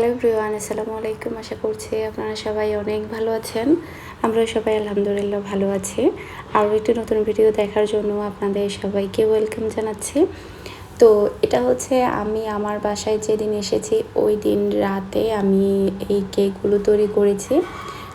Hello ব্রিওয়ান আসসালামু আলাইকুম আশা করছি আপনারা সবাই অনেক ভালো আছেন। আমরা সবাই আলহামদুলিল্লাহ ভালো আছি। আরও একটি নতুন ভিডিও দেখার জন্য আপনাদের সবাইকে ওয়েলকাম জানাচ্ছি। তো এটা হচ্ছে আমি আমার বাসায় যেদিন এসেছি, ওই দিন রাতে আমি এই কেকগুলো তৈরি করেছি।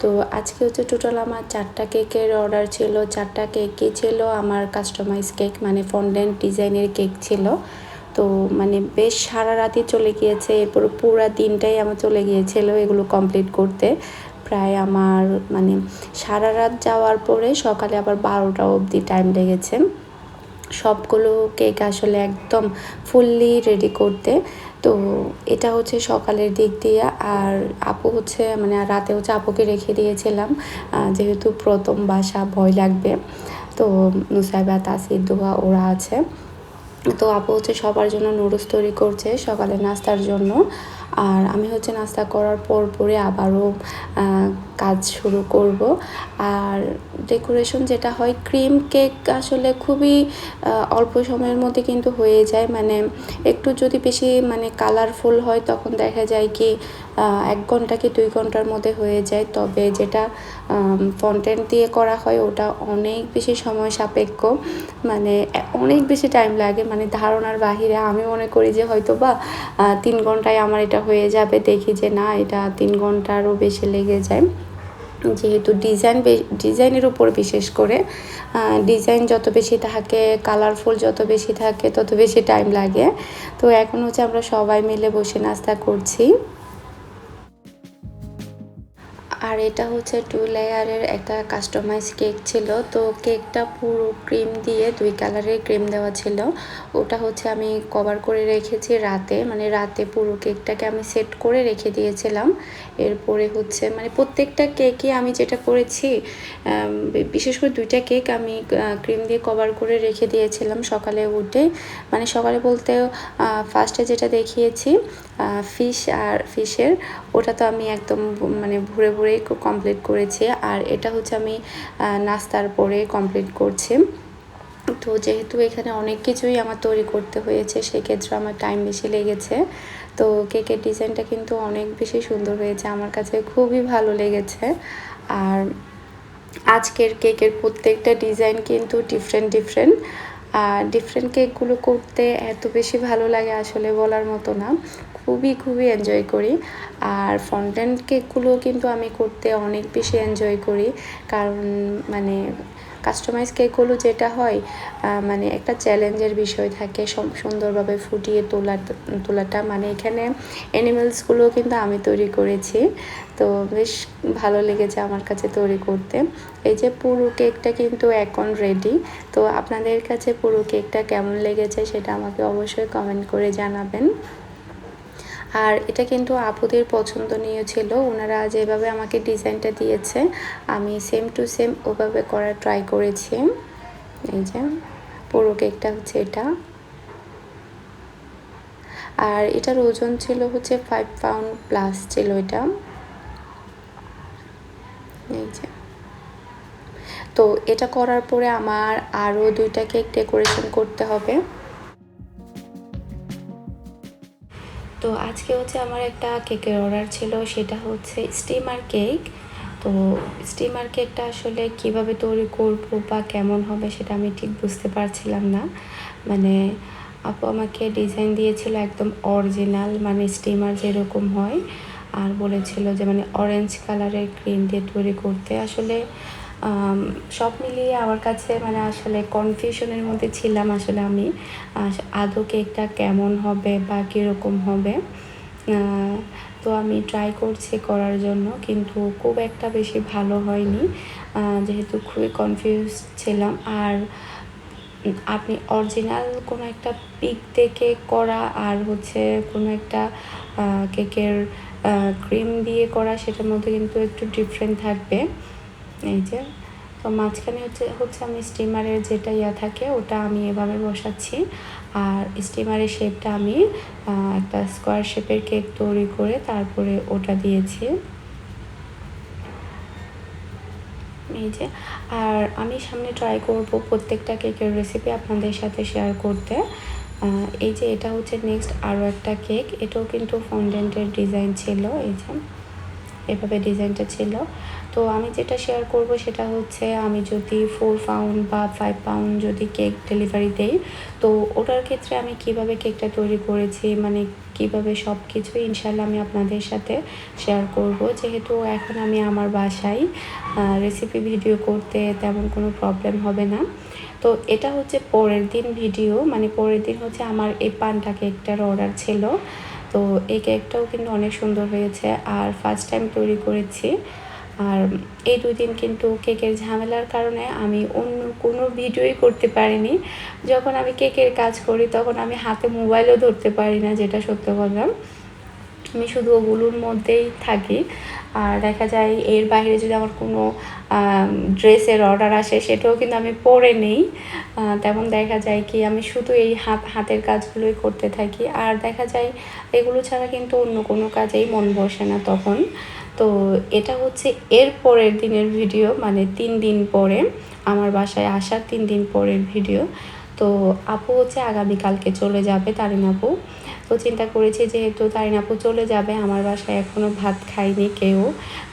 তো আজকে হচ্ছে টোটাল আমার চারটা কেকের অর্ডার ছিল, চারটা কেকই ছিল আমার কাস্টমাইজ কেক মানে ফন্ডেন্ট ডিজাইনের কেক ছিল। তো মানে বেশ সারা রাতই চলে গিয়েছে, এরপর পুরো দিনটাই আমার চলে গিয়েছিল এগুলো কমপ্লিট করতে। প্রায় আমার মানে সারা রাত যাওয়ার পরে সকালে আবার বারোটা অবধি টাইম লেগেছে। সবগুলো কেক আসলে একদম ফুললি রেডি করতে। তো এটা হচ্ছে সকালের দিক দিয়ে, আর আপু হচ্ছে মানে রাতে হচ্ছে আপুকে রেখে দিয়েছিলাম যেহেতু প্রথম বাসা ভয় লাগবে। তো নুসাইবা তাসির দোয়া ওরা আছে। তো আপু হচ্ছে সবার জন্য নুডলস তৈরি করছে সকালে নাস্তার জন্য। আর আমি হচ্ছে নাস্তা করার পর পরে আবারও কাজ শুরু করব। আর ডেকোরেশন যেটা হয় ক্রিম কেক আসলে খুবই অল্প সময়ের মধ্যে কিন্তু হয়ে যায়। মানে একটু যদি বেশি মানে কালারফুল হয়, তখন দেখা যায় কি এক ঘণ্টা কি দুই ঘণ্টার মধ্যে হয়ে যায়। তবে যেটা ফন্টেন্ট দিয়ে করা হয়, ওটা অনেক বেশি সময় সাপেক্ষ। মানে অনেক বেশি টাইম লাগে। মানে ধারণার বাহিরে আমি মনে করি যে হয়তো বা তিন ঘন্টায় আমার এটা হয়ে যাবে। দেখি যে না, এটা তিন ঘন্টারও বেশি লেগে যায়। যেহেতু ডিজাইন ডিজাইনের উপর বিশেষ করে ডিজাইন যত বেশি থাকে কালারফুল যত বেশি থাকে, তত বেশি টাইম লাগে। তো এখন হচ্ছে আমরা সবাই মিলে বসে নাস্তা করছি। আর এটা হচ্ছে টু লেয়ারের একটা কাস্টমাইজ কেক ছিল। তো কেকটা পুরো ক্রিম দিয়ে দুই কালারের ক্রিম দেওয়া ছিল। ওটা হচ্ছে আমি কভার করে রেখেছি রাতে। মানে রাতে পুরো কেকটাকে আমি সেট করে রেখে দিয়েছিলাম। এরপরে হচ্ছে মানে প্রত্যেকটা কেকই আমি যেটা করেছি বিশেষ করে দুইটা কেক আমি ক্রিম দিয়ে কভার করে রেখে দিয়েছিলাম সকালে উঠে। মানে সকালে বলতে ফার্স্টে যেটা দেখিয়েছি ফিশ আর ফিশের ওটা তো আমি একদম মানে ভরে ভরে কমপ্লিট করেছি। আর এটা হচ্ছে আমি নাস্তার পরে কমপ্লিট করছি। তো যেহেতু এখানে অনেক কিছুই আমার তৈরি করতে হয়েছে, সেক্ষেত্রে আমার টাইম বেশি লেগেছে। তো কেকের ডিজাইনটা কিন্তু অনেক বেশি সুন্দর হয়েছে, আমার কাছে খুবই ভালো লেগেছে। আর আজকের কেকের প্রত্যেকটা ডিজাইন কিন্তু ডিফারেন্ট ডিফারেন্ট আর ডিফারেন্ট কেকগুলো করতে এত বেশি ভালো লাগে আসলে বলার মতো না। খুবই খুবই এনজয় করি। আর ফন্টেন কেকগুলো কিন্তু আমি করতে অনেক বেশি এনজয় করি। কারণ মানে কাস্টমাইজ কেকগুলো যেটা হয় মানে একটা চ্যালেঞ্জের বিষয় থাকে সুন্দরভাবে ফুটিয়ে তোলা তোলাটা। মানে এখানে অ্যানিমেলসগুলো কিন্তু আমি তৈরি করেছি। তো বেশ ভালো লেগেছে আমার কাছে তৈরি করতে। এই যে পুরো কেকটা কিন্তু এখন রেডি তো আপনাদের কাছে পুরো কেকটা কেমন লেগেছে সেটা আমাকে অবশ্যই কমেন্ট করে জানাবেন। আর এটা কিন্তু আপুদের পছন্দনীয় ছিল। ওনারা যেভাবে আমাকে ডিজাইনটা দিয়েছে, আমি সেম টু সেম ওভাবে করার ট্রাই করেছি। এই যে, পুরো কেকটা হচ্ছে এটা। আর এটার ওজন ছিল হচ্ছে ফাইভ পাউন্ড প্লাস ছিল এটা। এই যে। তো এটা করার পরে আমার আরও দুইটা কেক ডেকোরেশন করতে হবে। তো আজকে হচ্ছে আমার একটা কেকের অর্ডার ছিল, সেটা হচ্ছে স্টিমার কেক তো স্টিমার কেকটা আসলে কীভাবে তৈরি করব বা কেমন হবে সেটা আমি ঠিক বুঝতে পারছিলাম না। মানে আপু আমাকে ডিজাইন দিয়েছিল একদম অরিজিনাল মানে স্টিমার যেরকম হয়। আর বলেছিল যে মানে অরেঞ্জ কালারের ক্রিম দিয়ে তৈরি করতে। আসলে সব মিলিয়ে আমার কাছে মানে আসলে কনফিউশনের মধ্যে ছিলাম আসলে আমি। আদৌ কেকটা কেমন হবে বা কীরকম হবে। তো আমি ট্রাই করছি করার জন্য, কিন্তু খুব একটা বেশি ভালো হয়নি। যেহেতু খুবই কনফিউজ ছিলাম। আর আপনি অরিজিনাল কোনো একটা পিক থেকে করা আর হচ্ছে কোনো একটা কেকের ক্রিম দিয়ে করা, সেটার মধ্যে কিন্তু একটু ডিফারেন্ট থাকবে। এই যে, তো মাঝখানে হচ্ছে হচ্ছে আমি স্টিমারের যেটা ইয়া থাকে, ওটা আমি এভাবে বসাচ্ছি। আর স্টিমারের শেপটা আমি একটা স্কোয়ার শেপের কেক তৈরি করে তারপরে ওটা দিয়েছি। এই যে, আর আমি সামনে ট্রাই করব প্রত্যেকটা কেকের রেসিপি আপনাদের সাথে শেয়ার করতে। এই যে, এটা হচ্ছে নেক্সট আরও একটা কেক এটাও কিন্তু ফন্ডেন্টের ডিজাইন ছিল, এই যে। এভাবে ডিজাইনটা ছিল। তো আমি যেটা শেয়ার করব সেটা হচ্ছে, আমি যদি ফোর পাউন্ড বা ফাইভ পাউন্ড যদি কেক ডেলিভারি দেই, তো ওটার ক্ষেত্রে আমি কীভাবে কেকটা তৈরি করেছি মানে কীভাবে সব কিছু ইনশাল্লাহ আমি আপনাদের সাথে শেয়ার করব। যেহেতু এখন আমি আমার বাসায় রেসিপি ভিডিও করতে তেমন কোনো প্রবলেম হবে না। তো এটা হচ্ছে পরের দিন ভিডিও মানে পরের দিন হচ্ছে আমার এই পান্টা কেকটার অর্ডার ছিল। তো এই কেকটাও কিন্তু অনেক সুন্দর হয়েছে। আর ফার্স্ট টাইম তৈরি করেছি। আর এই দুই দিন কিন্তু কেকের ঝামেলার কারণে আমি অন্য কোনো ভিডিওই করতে পারিনি। যখন আমি কেকের কাজ করি, তখন আমি হাতে মোবাইলও ধরতে পারি না, যেটা সত্য কথা। আমি শুধু ওগুলোর মধ্যেই থাকি। দেখা যায় এর বাইরে যদি আমার কোনো ড্রেসের অর্ডার আসে, সেটাও কিন্তু আমি পরে নেই। তেমন দেখা যায় কি আমি শুধু এই হাত, হাতের কাজগুলোই করতে থাকি। আর দেখা যায় এগুলো ছাড়া কিন্তু অন্য কোনো কাজেই মন বসে না তখন। তো এটা হচ্ছে এর পরের দিনের ভিডিও মানে তিন দিন পরে আমার বাসায় আসার তিন দিন পরের ভিডিও। তো আপু হচ্ছে আগামীকালকে চলে যাবে তারিন আপু। তো চিন্তা করেছি যেহেতু তারিন আপু চলে যাবে। আমার বাসায় এখনও ভাত খাইনি কেউ।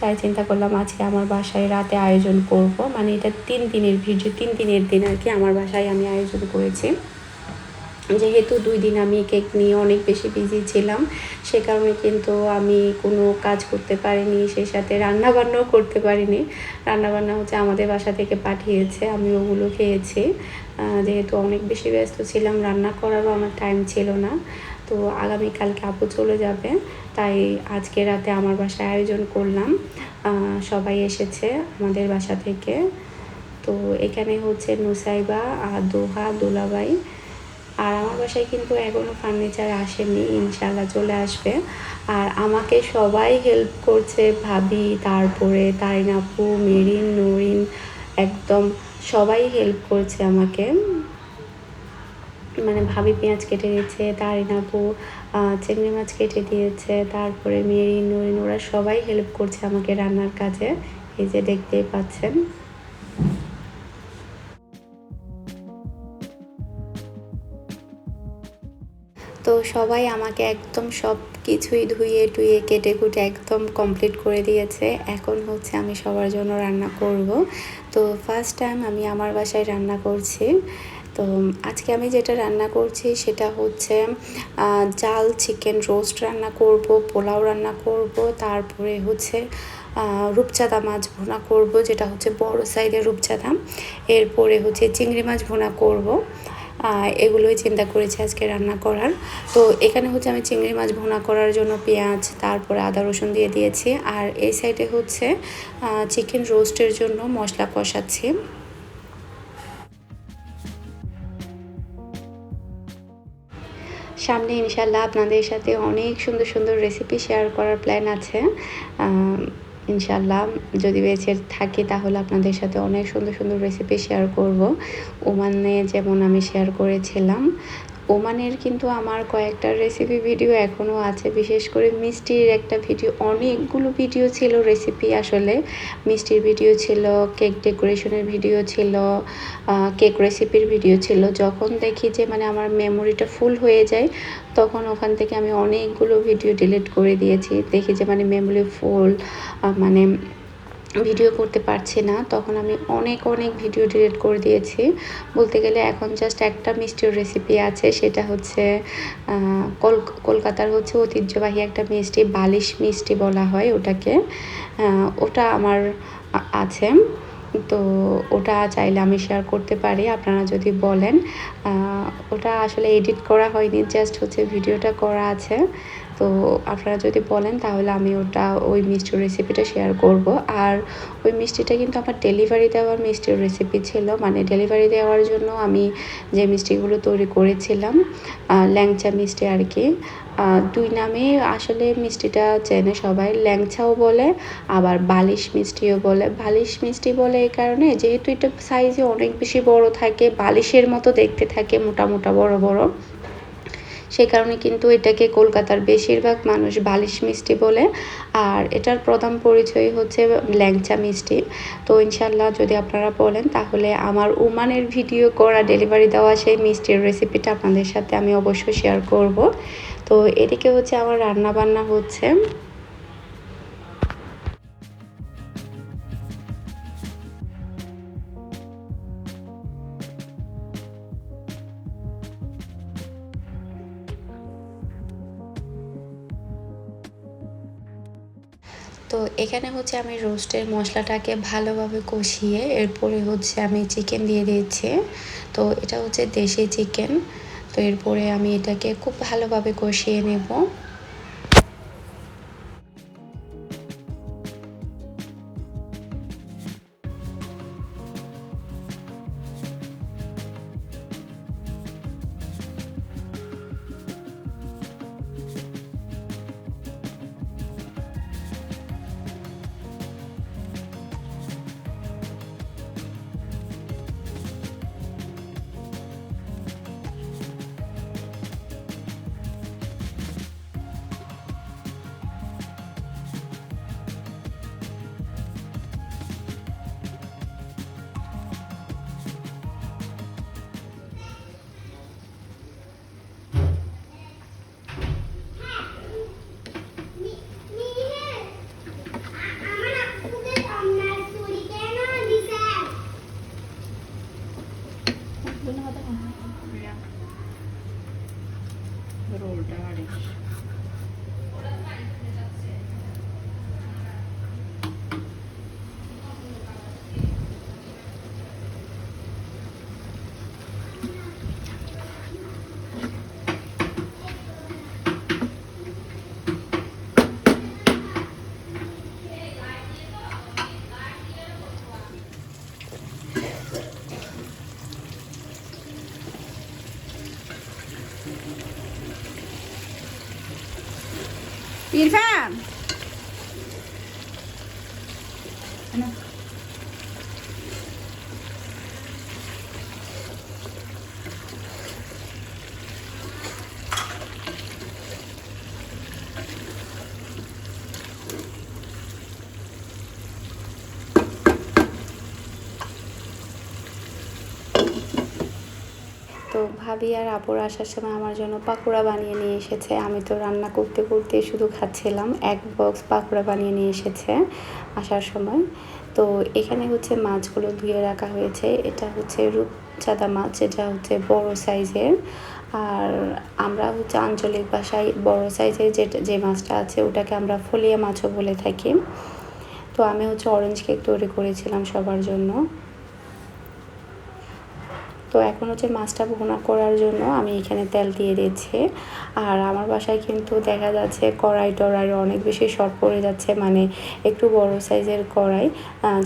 তাই চিন্তা করলাম আজকে আমার বাসায় রাতে আয়োজন করব। মানে এটা তিন দিনের ভিডিও তিন দিনের দিন আর কি আমার বাসায় আমি আয়োজন করেছি। যেহেতু দুই দিন আমি কেক নিয়ে অনেক বেশি বিজি ছিলাম, সে কারণে কিন্তু আমি কোনো কাজ করতে পারিনি, সেই সাথে রান্নাবান্নাও করতে পারিনি। রান্নাবান্না হচ্ছে আমাদের বাসা থেকে পাঠিয়েছে, আমি ওগুলো খেয়েছি। যেহেতু অনেক বেশি ব্যস্ত ছিলাম, রান্না করারও আমার টাইম ছিল না। তো আগামীকালকে আপু চলে যাবে, তাই আজকে রাতে আমার বাসায় আয়োজন করলাম। সবাই এসেছে আমাদের বাসা থেকে। তো এখানে হচ্ছে নুসাইবা আর দোহা দোলাবাই আর আমার বাসায় কিন্তু এখনও ফার্নিচার আসেনি ইনশাল্লাহ চলে আসবে। আর আমাকে সবাই হেল্প করছে, ভাবি, তারপরে তারিন আপু, মেরিন, নরিন, একদম সবাই হেল্প করছে আমাকে। মানে ভাবি পেঁয়াজ কেটে দিয়েছে তারিন আপু চিংড়ি মাছ কেটে দিয়েছে, তারপরে মেরিন, নরিন, ওরা সবাই হেল্প করছে আমাকে রান্নার কাজে। এই যে দেখতেই পাচ্ছেন। তো সবাই আমাকে একদম সব কিছুই ধুয়ে টুয়ে কেটে কুটে একদম কমপ্লিট করে দিয়েছে। এখন হচ্ছে আমি সবার জন্য রান্না করব। তো ফার্স্ট টাইম আমি আমার বাসায় রান্না করছি। তো আজকে আমি যেটা রান্না করছি সেটা হচ্ছে জাল চিকেন রোস্ট রান্না করব, পোলাও রান্না করব, তারপরে হচ্ছে রূপচাঁদা মাছ ভোনা করব, যেটা হচ্ছে বড় সাইজের রূপচাঁদা। এরপরে হচ্ছে চিংড়ি মাছ ভুনা করব। এগুলোই চিন্তা করেছি আজকে রান্না করার। তো এখানে হচ্ছে আমি চিংড়ি মাছ ভুনা করার জন্য পেঁয়াজ, তারপরে আদা, রসুন দিয়ে দিয়েছি। আর এই সাইডে হচ্ছে চিকেন রোস্টের জন্য মশলা কষাচ্ছি। সামনে ইনশাল্লাহ আপনাদের সাথে অনেক সুন্দর সুন্দর রেসিপি শেয়ার করার প্ল্যান আছে। ইনশাল্লাহ যদি বেঁচে থাকি তাহলে আপনাদের সাথে অনেক সুন্দর সুন্দর রেসিপি শেয়ার করব। ওমানে যেমন আমি শেয়ার করেছিলাম ওমানের কিন্তু আমার কয়েকটা রেসিপি ভিডিও এখনও আছে। বিশেষ করে মিষ্টির একটা ভিডিও অনেকগুলো ভিডিও ছিল রেসিপি আসলে। মিষ্টির ভিডিও ছিল কেক ডেকোরেশনের ভিডিও ছিল কেক রেসিপির ভিডিও ছিল। যখন দেখি যে মানে আমার মেমোরিটা ফুল হয়ে যায়, তখন ওখান থেকে আমি অনেকগুলো ভিডিও ডিলিট করে দিয়েছি। দেখি যে মানে মেমোরি ফুল মানে ভিডিও করতে পারছি না, তখন আমি অনেক অনেক ভিডিও ডিলিট করে দিয়েছি। বলতে গেলে এখন জাস্ট একটা মিষ্টির রেসিপি আছে, সেটা হচ্ছে কলকাতার হচ্ছে ঐতিহ্যবাহী একটা মিষ্টি, বালিশ মিষ্টি বলা হয় ওটাকে। ওটা আমার আছে। তো ওটা চাইলে আমি শেয়ার করতে পারি, আপনারা যদি বলেন। ওটা আসলে এডিট করা হয়নি জাস্ট হচ্ছে ভিডিওটা করা আছে। তো আপনারা যদি বলেন তাহলে আমি ওটা ওই মিষ্টির রেসিপিটা শেয়ার করব। আর ওই মিষ্টিটা কিন্তু আমার ডেলিভারি দেওয়ার মিষ্টির রেসিপি ছিল। মানে ডেলিভারি দেওয়ার জন্য আমি যে মিষ্টিগুলো তৈরি করেছিলাম ল্যাংচা মিষ্টি আর কি দুই নামে আসলে মিষ্টিটা চেনে সবাই। ল্যাংচাও বলে, আবার বালিশ মিষ্টিও বলে। বালিশ মিষ্টি বলে এই কারণে যেহেতু এটা সাইজে অনেক বেশি বড় থাকে, বালিশের মতো দেখতে থাকে, মোটা মোটা, বড় বড়। সে কারণে কিন্তু এটাকে কলকাতার বেশিরভাগ মানুষ বালিশ মিষ্টি বলে। আর এটার প্রধান পরিচয় হচ্ছে ল্যাংচা মিষ্টি। তো ইনশাল্লাহ যদি আপনারা বলেন, তাহলে আমার উমানের ভিডিও করা, ডেলিভারি দেওয়া সেই মিষ্টির রেসিপিটা আপনাদের সাথে আমি অবশ্যই শেয়ার করব। তো এদিকে হচ্ছে আমার রান্না বান্না হচ্ছে। তো এখানে হচ্ছে আমি রোস্টের মশলাটাকে ভালোভাবে কষিয়ে এরপরে হচ্ছে আমি চিকেন দিয়ে দিয়েছি। তো এটা হচ্ছে দেশি চিকেন তো এরপরে আমি এটাকে খুব ভালোভাবে কষিয়ে নেব। ইরফান তো ভাবি আর আপুর আসার সময় আমার জন্য পাকোড়া বানিয়ে নিয়ে এসেছে। আমি তো রান্না করতে করতে শুধু খাচ্ছিলাম। এক বক্স পাকোড়া বানিয়ে নিয়ে এসেছে আসার সময়। তো এখানে হচ্ছে মাছগুলো ধুয়ে রাখা হয়েছে। এটা হচ্ছে রূপচাঁদা মাছ যেটা হচ্ছে বড় সাইজের। আর আমরা হচ্ছে আঞ্চলিক ভাষায় বড় সাইজের যে যে মাছটা আছে, ওটাকে আমরা ফলিয়া মাছও বলে থাকি। তো আমি হচ্ছে অরেঞ্জ কেক তৈরি করেছিলাম সবার জন্য। তো এখন হচ্ছে মাছটা ভুনা করার জন্য আমি এখানে তেল দিয়ে দিচ্ছি। আর আমার বাসায় কিন্তু দেখা যাচ্ছে কড়াই টড়াই অনেক বেশি শর্ট পড়ে যাচ্ছে মানে একটু বড় সাইজের কড়াই।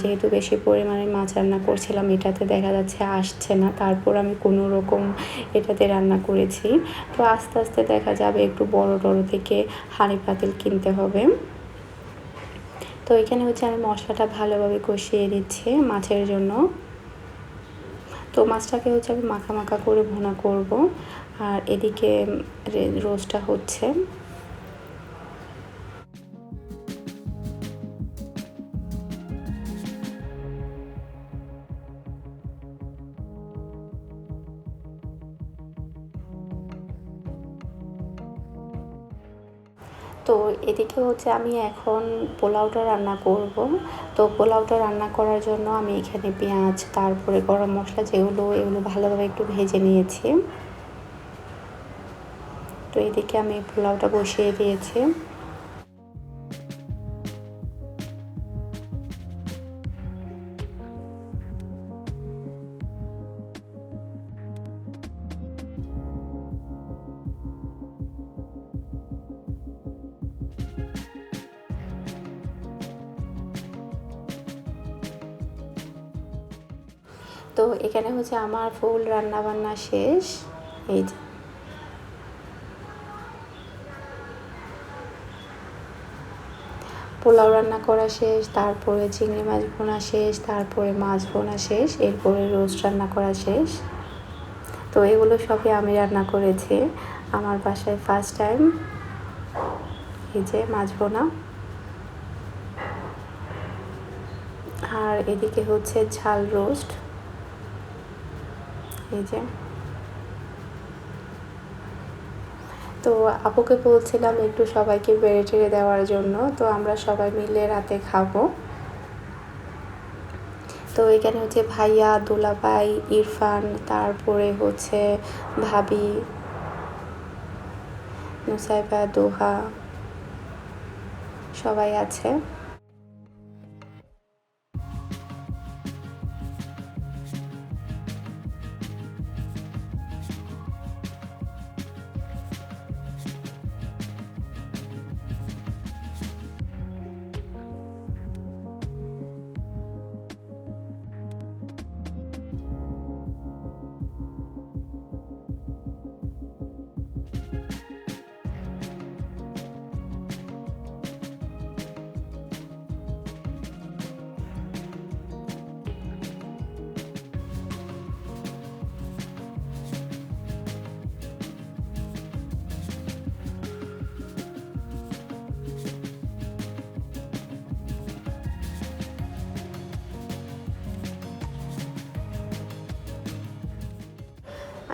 যেহেতু বেশি পরিমাণে মাছ রান্না করছিলাম, এটাতে দেখা যাচ্ছে আসছে না। তারপর আমি কোনো রকম এটাতে রান্না করেছি। তো আস্তে আস্তে দেখা যাবে একটু বড় টড়ো থেকে হাঁড়ি পাতিল কিনতে হবে। তো এখানে হচ্ছে আমি মশলাটা ভালোভাবে কষিয়ে দিচ্ছি মাছের জন্য। তো মাছটাকে হচ্ছে আমি মাখা মাখা করে ভুনা করব। আর এদিকে রোস্টটা হচ্ছে। এদিকে হচ্ছে আমি এখন পোলাওটা রান্না করব। তো পোলাওটা রান্না করার জন্য আমি এখানে পেঁয়াজ, তারপরে গরম মশলা যেগুলো, এগুলো ভালোভাবে একটু ভেজে নিয়েছি। তো এদিকে আমি পোলাওটা বসিয়ে দিয়েছি। আমার ফুল রান্না বান্না শেষ। এই যে। পোলাও রান্না করা শেষ, তারপরে চিংড়ি মাছ ভোনা শেষ, তারপরে মাছ ভোনা শেষ, এরপরে রোস্ট রান্না করা শেষ। তো এগুলো সবই আমি রান্না করেছি। আমার বাসায় ফার্স্ট টাইম এই যে মাছ বোনা আর এদিকে হচ্ছে ঝাল রোস্ট। এই যে। তো আপুকে বলছিলাম একটু সবাইকে বেড়ে টেড়ে দেওয়ার জন্য, তো আমরা সবাই মিলে রাতে খাব। তো এখানে হচ্ছে ভাইয়া, দুলাভাই, ইরফান, তারপরে হচ্ছে ভাবি নুসাইবা দোহা, সবাই আছে।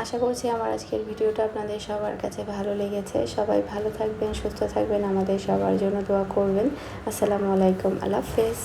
আশা করছি আমার আজকের ভিডিওটা আপনাদের সবার কাছে ভালো লেগেছে। সবাই ভালো থাকবেন, সুস্থ থাকবেন। আমাদের সবার জন্য দোয়া করবেন। আসসালামু আলাইকুম। আল্লাহ হাফেজ।